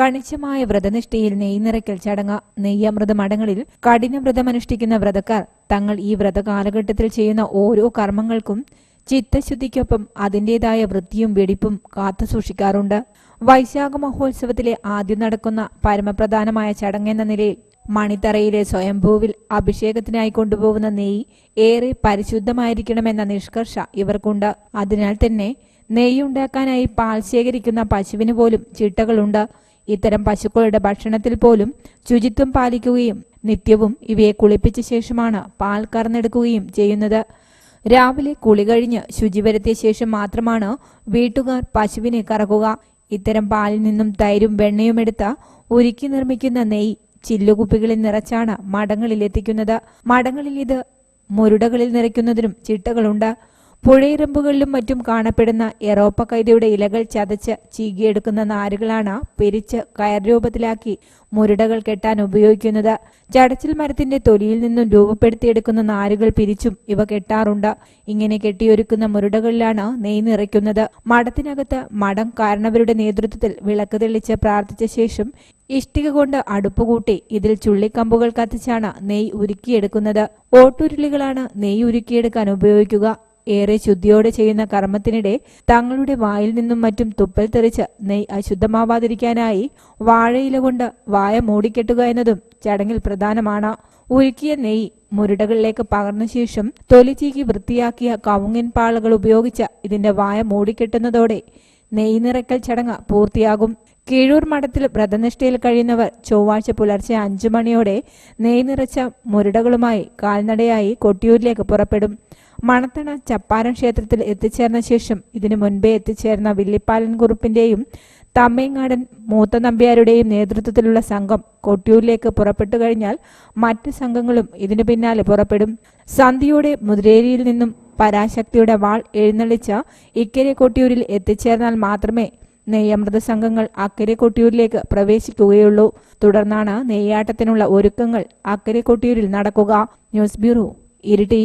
കണിശമായ വ്രതനിഷ്ഠയിൽ നെയ്നിറയ്ക്കൽ ചടങ്ങ് നെയ്യമൃത മഠങ്ങളിൽ കഠിന വ്രതമനുഷ്ഠിക്കുന്ന വ്രതക്കാർ തങ്ങൾ ഈ വ്രത കാലഘട്ടത്തിൽ ചെയ്യുന്ന ഓരോ കർമ്മങ്ങൾക്കും ചിത്തശുദ്ധിക്കൊപ്പം അതിന്റെതായ വൃത്തിയും വെടിപ്പും കാത്തുസൂക്ഷിക്കാറുണ്ട് വൈശാഖ മഹോത്സവത്തിലെ ആദ്യം നടക്കുന്ന പരമപ്രധാനമായ ചടങ്ങെന്ന നിലയിൽ മണിത്തറയിലെ സ്വയംഭൂവിൽ അഭിഷേകത്തിനായി കൊണ്ടുപോകുന്ന നെയ്യ് ഏറെ പരിശുദ്ധമായിരിക്കണമെന്ന നിഷ്കർഷ ഇവർക്കുണ്ട്. അതിനാൽ തന്നെ നെയ്യുണ്ടാക്കാനായി പാൽ ശേഖരിക്കുന്ന പശുവിന് പോലും ചിട്ടകളുണ്ട്. ഇത്തരം പശുക്കളുടെ ഭക്ഷണത്തിൽ പോലും ശുചിത്വം പാലിക്കുകയും നിത്യവും ഇവയെ കുളിപ്പിച്ച ശേഷമാണ് പാൽ കറന്നെടുക്കുകയും ചെയ്യുന്നത്. രാവിലെ കുളി കഴിഞ്ഞ് ശുചി വരുത്തിയ ശേഷം മാത്രമാണ് വീട്ടുകാർ പശുവിനെ കറക്കുക. ഇത്തരം പാലിൽ നിന്നും തൈരും വെണ്ണയും എടുത്ത് ഉരുക്കി നിർമ്മിക്കുന്ന നെയ് ചില്ലുകുപ്പികളിൽ നിറച്ചാണ് മടങ്ങളിൽ എത്തിക്കുന്നത്. മടങ്ങളിൽ ഇത് മുരുടകളിൽ നിറയ്ക്കുന്നതിനും ചിട്ടകളുണ്ട്. പുഴയിറമ്പുകളിലും മറ്റും കാണപ്പെടുന്ന എറോപ്പ കൈതയുടെ ഇലകൾ ചതച്ച് ചീകിയെടുക്കുന്ന നാരുകളാണ് പിരിച്ച് കയർ രൂപത്തിലാക്കി മുരടകൾ കെട്ടാൻ ഉപയോഗിക്കുന്നത്. ചടച്ചിൽ മരത്തിന്റെ തൊലിയിൽ നിന്നും രൂപപ്പെടുത്തിയെടുക്കുന്ന നാരുകൾ പിരിച്ചും ഇവ കെട്ടാറുണ്ട്. ഇങ്ങനെ കെട്ടിയൊരുക്കുന്ന മുരടകളിലാണ് നെയ് നിറയ്ക്കുന്നത്. മഠത്തിനകത്ത് മഠം കാരണവരുടെ നേതൃത്വത്തിൽ വിളക്ക് തെളിച്ച് പ്രാർത്ഥിച്ച ശേഷം ഇഷ്ടിക കൊണ്ട് അടുപ്പ് കൂട്ടി ഇതിൽ ചുള്ളിക്കമ്പുകൾ കത്തിച്ചാണ് നെയ് ഉരുക്കിയെടുക്കുന്നത്. ഓട്ടുരുളികളാണ് നെയ് ഉരുക്കിയെടുക്കാൻ ഉപയോഗിക്കുക. ഏറെ ശുദ്ധിയോടെ ചെയ്യുന്ന കർമ്മത്തിനിടെ തങ്ങളുടെ വായിൽ നിന്നും മറ്റും തുപ്പൽ തെറിച്ച് നെയ് അശുദ്ധമാവാതിരിക്കാനായി വാഴയില കൊണ്ട് വായ മൂടിക്കെട്ടുക എന്നതും ചടങ്ങിൽ പ്രധാനമാണ്. ഉരുക്കിയ നെയ് മുരുടകളിലേക്ക് പകർന്ന ശേഷം തൊലിച്ചീക്കി വൃത്തിയാക്കിയ കവുങ്ങിൻ പാളകൾ ഉപയോഗിച്ച് ഇതിന്റെ വായ മൂടിക്കെട്ടുന്നതോടെ നെയ് നിറയ്ക്കൽ ചടങ്ങ് പൂർത്തിയാകും. കീഴൂർ മഠത്തിൽ വ്രതനിഷ്ഠയിൽ കഴിയുന്നവർ ചൊവ്വാഴ്ച പുലർച്ചെ അഞ്ചു മണിയോടെ നെയ് നിറച്ച മുരടകളുമായി കാൽനടയായി കൊട്ടിയൂരിലേക്ക് പുറപ്പെടും. മണത്തണ ചപ്പാരം ക്ഷേത്രത്തിൽ എത്തിച്ചേർന്ന ശേഷം ഇതിനു മുൻപേ എത്തിച്ചേർന്ന വില്ലിപ്പാലൻ കുറുപ്പിന്റെയും തമ്മേങ്ങാടൻ മൂത്ത നമ്പ്യാരുടെയും നേതൃത്വത്തിലുള്ള സംഘം കൊട്ടിയൂരിലേക്ക് പുറപ്പെട്ടു കഴിഞ്ഞാൽ മറ്റ് സംഘങ്ങളും ഇതിനു പിന്നാലെ പുറപ്പെടും. സന്ധ്യയോടെ മുതിരേരിയിൽ നിന്നും പരാശക്തിയുടെ വാൾ എഴുന്നള്ളിച്ച ഇക്കരെ കൊട്ടിയൂരിൽ എത്തിച്ചേർന്നാൽ മാത്രമേ നെയ്യമൃത സംഘങ്ങൾ അക്കരെ കൊട്ടിയൂരിലേക്ക് പ്രവേശിക്കുകയുള്ളൂ. തുടർന്നാണ് നെയ്യാട്ടത്തിനുള്ള ഒരുക്കങ്ങൾ അക്കരെ കൊട്ടിയൂരിൽ നടക്കുക. News bureau Iritty.